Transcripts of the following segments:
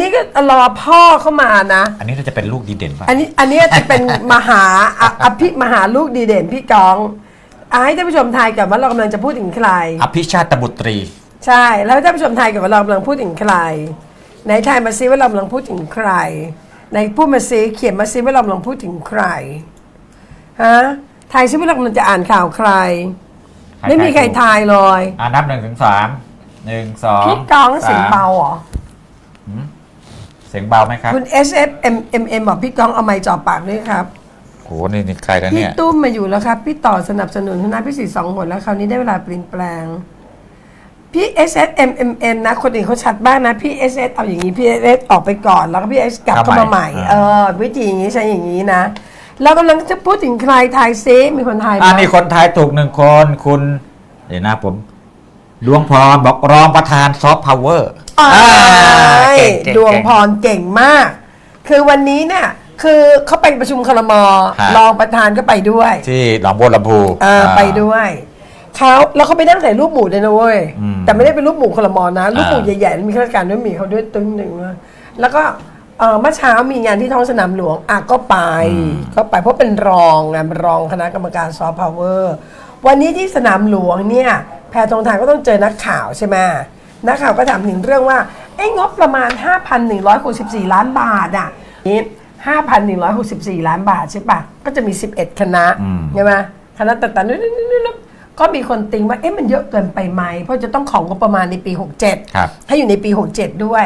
นี่ก็รอพ่อเข้ามานะ อันนี้เราจะเป็นลูกดีเด่นป่ะอันนี้อันนี้จะเป็น มหาอะอภิมหาลูกดีเด่นพี่กองอะให้ท่านผู้ชมทายกันว่าเรากำลังจะพูดถึงใคร อภิชาติบุตรี ใช่ แล้วให้ท่านผู้ชมทายกันว่าเรากำลังพูดถึงใครไหนทายมาซิว่าเรากำลังพูดถึงใครไหนพูดมาซิเขียนมาซิว่าเรากำลังพูดถึงใครฮะทายซิว่าเรากำลังจะอ่านข่าวใคร ไม่มีใครทายเลยอ่านับหนึ่งถึงสามหนึ่งสองพี่กองเสียงสมเบาเหรอเสียงเบาไหมครับคุณ S F M M M บอกพี่กองเอาไม้จ่อปากด้วยครับ โหนี่นี่ใครกันพี่เนี่ย ตุ้มมาอยู่แล้วครับ พี่ต่อสนับสนุนคณะพี่สีสองหนแล้วคราวนี้ได้เวลาเปลี่ยนแปลง พี่ S S M M M นะ คนอื่นเขาชัดบ้างนะ พี่ S S เอาอย่างนี้ พี่ S S ออกไปก่อนแล้วก็พี่ S กลับเข้ามาใหม่ เออวิธีอย่างนี้ใช้อย่างนี้นะเรากำลังจะพูดถึงใครทายซิมีคนทายไหม อ่านี่คนไทายถูกหนึ่งคนคุณ เดี๋ยวนะผม ดวงพรบอกรองประธานซอฟต์พาวเวอร์อ้ายเก่งๆดวงพรเก่งมาก คือวันนี้เนี่ยคือเขาไปประชุมครมฮะรองประธานก็ไปด้วย ที่หนองบัวลำพูเออไปด้วยเขาแล้วเขาไปนั่งใส่รูปหมู่เลยนะเว้ยอืมแต่ไม่ได้เป็นรูปหมู่คลมอนะรูปหมู่อ่าใหญ่ๆมีข้าราชการด้วยมีเขาด้วยตึ้งหนึ่งนะแล้วก็เออเมื่อเช้ามีงานที่ท้องสนามหลวงอะก็ไปก็ไปเพราะเป็นรองงานรองคณะกรรมการซอฟต์พาวเวอร์วันนี้ที่สนามหลวงเนี่ย แพทองทานก็ต้องเจอนักข่าวใช่ไหมนักข่าวก็ถามถึงเรื่องว่าไอ้งบประมาณ 5,164 ล้านบาทอะนี่5,164 ล้านบาทใช่ปะก็จะมี 11 คณะอืมใช่ไหมคณะต่างๆก็มีคนติงว่าเอ๊ะมันเยอะเกินไปไหม เพราะจะต้องของงบประมาณในปี 67ครับให้อยู่ในปี 67 ด้วย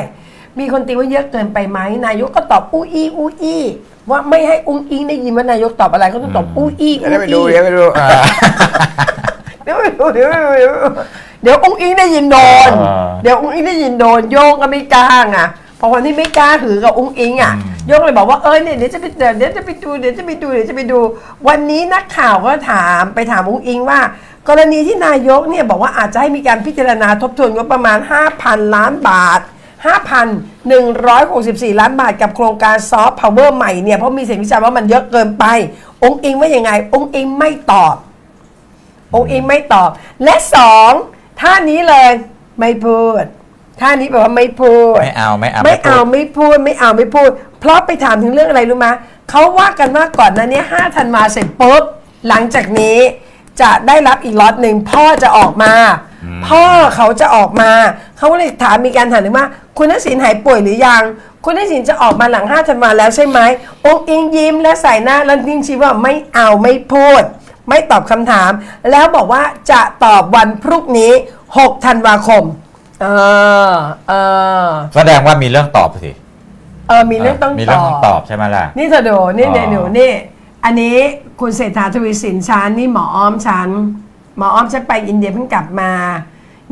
มีคนติงว่าเยอะเกินไปไหมนายกก็ตอบอู้อี้อู้อี้ว่าไม่ให้อุ้งอิงได้ยินว่านายกตอบอะไรก็ต้องตอบอู้อี้เดี๋ยวอู้ได้ไปดูอี้เดี๋ยวไปดูอ่าเดี๋ยวไปดู เดี๋ยวเดี๋ยวเดี๋ยวอุ้งอิงได้ยินโดน อ่าเดี๋ยวอุ้งอิงได้ยินโดนโยงก็ไม่กล้าไงพอคนที่ไม่กล้าถือกับอุ้งอิงอะอืม โยงเลยบอกว่าเออเนี่ยเดี๋ยวจะไปเดี๋ยวเดี๋ยวจะไปดูเดี๋ยวจะไปดูเดี๋ยวจะไปดู วันนี้นักข่าวก็ถามไปถามอุ้งอิงว่า กรณีที่นายกเนี่ยบอกว่าอาจจะให้มีการพิจารณาทบทวนงบประมาณ 5,000 ล้านบาท 5,164 ล้านบาทกับโครงการซอฟต์พาวเวอร์ใหม่เนี่ยเพราะมีเสียงวิจารณ์ว่ามันเยอะเกินไป องค์อิงว่ายังไง องค์อิงไม่ตอบ องค์อิงไม่ตอบ และสองท่านี้เลยไม่พูดท่านี้แปลว่าไม่พูด ไม่เอาไม่เอาไม่พูเอาดไม่พูดไม่เอาไม่พูด เพราะไปถามถึงเรื่องอะไรรู้ไหมเขาว่ากันว่าก่อนหนั้นเนี่ยห้าธันวาเสร็จปุ๊บหลังจากนี้จะได้รับอีกล็อตหนึ่งพ่อจะออกมา พ่อเขาจะออกมา เขาก็เลยถามมีการถามถึงว่า คุณทักษิณหายป่วยหรือยัง คุณทักษิณจะออกมาหลังห้าธันวาแล้วใช่ไหมองค์อิงยิ้มและใส่หน้าแล้วนิ่งชี้ว่าไม่เอาไม่พูด ไม่ตอบคำถาม แล้วบอกว่าจะตอบวันพรุ่งนี้ 6 ธันวาคม เออเออแสดงว่ามีเรื่องตอบสิเออมีเรื่องต้องมีตเรื่องอต้องบตอบใช่ไหมล่ะ นี่เธอดูนี่อ๋อเนี่ยหนูนี่ อันนี้คุณเศรษฐาทวีสินชันนี่หมออ้อมชันหมออ้อมฉันไปอินเดียเพิ่งกลับมา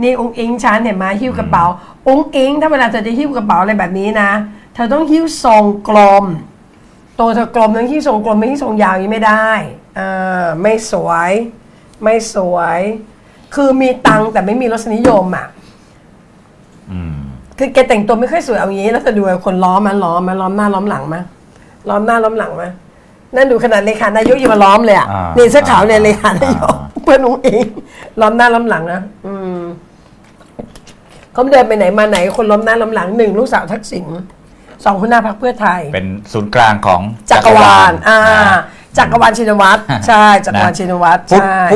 นี่องค์อิงชันเนี่ยมาหิ้วกระเป๋าองค์อิงถ้าเวลาเธอจะหิ้วกระเป๋าอะไรแบบนี้นะ เธอต้องหิ้วทรงกลม ตัวเธอกลมต้องหิ้วทรงกลมไม่หิ้วทรงยาวอย่างนี้ไม่ได้ อ่าไม่สวย ไม่สวย คือมีตังค์แต่ไม่มีรสนิยมอะอืมคือแกแต่งตัวไม่ค่อยสวยเอางี้ แล้วจะดูคนล้อมมันล้อมมันล้อมหน้าล้อมหลังมาล้อมหน้าล้อมหลังมานั่นดูขนาดเลขานายกยังมาล้อมเลยอะอ่านี่เสื้อขาวเนี่ยเลขานายกอ่า เพื่อนอุ้งเองล้อมหน้าล้อมหลังนะอืมเขาเดินไปไหนมาไหน คนล้อมหน้าล้อมหลังหนึ่งลูกสาวทักษิณสองคุณหน้าพักเพื่อไทย เป็นศูนย์กลางของจักรวาล อ่าอ่า จักรวาลชินวัตรใช่จักรวาลนะชินวัตรพูดใช่พูด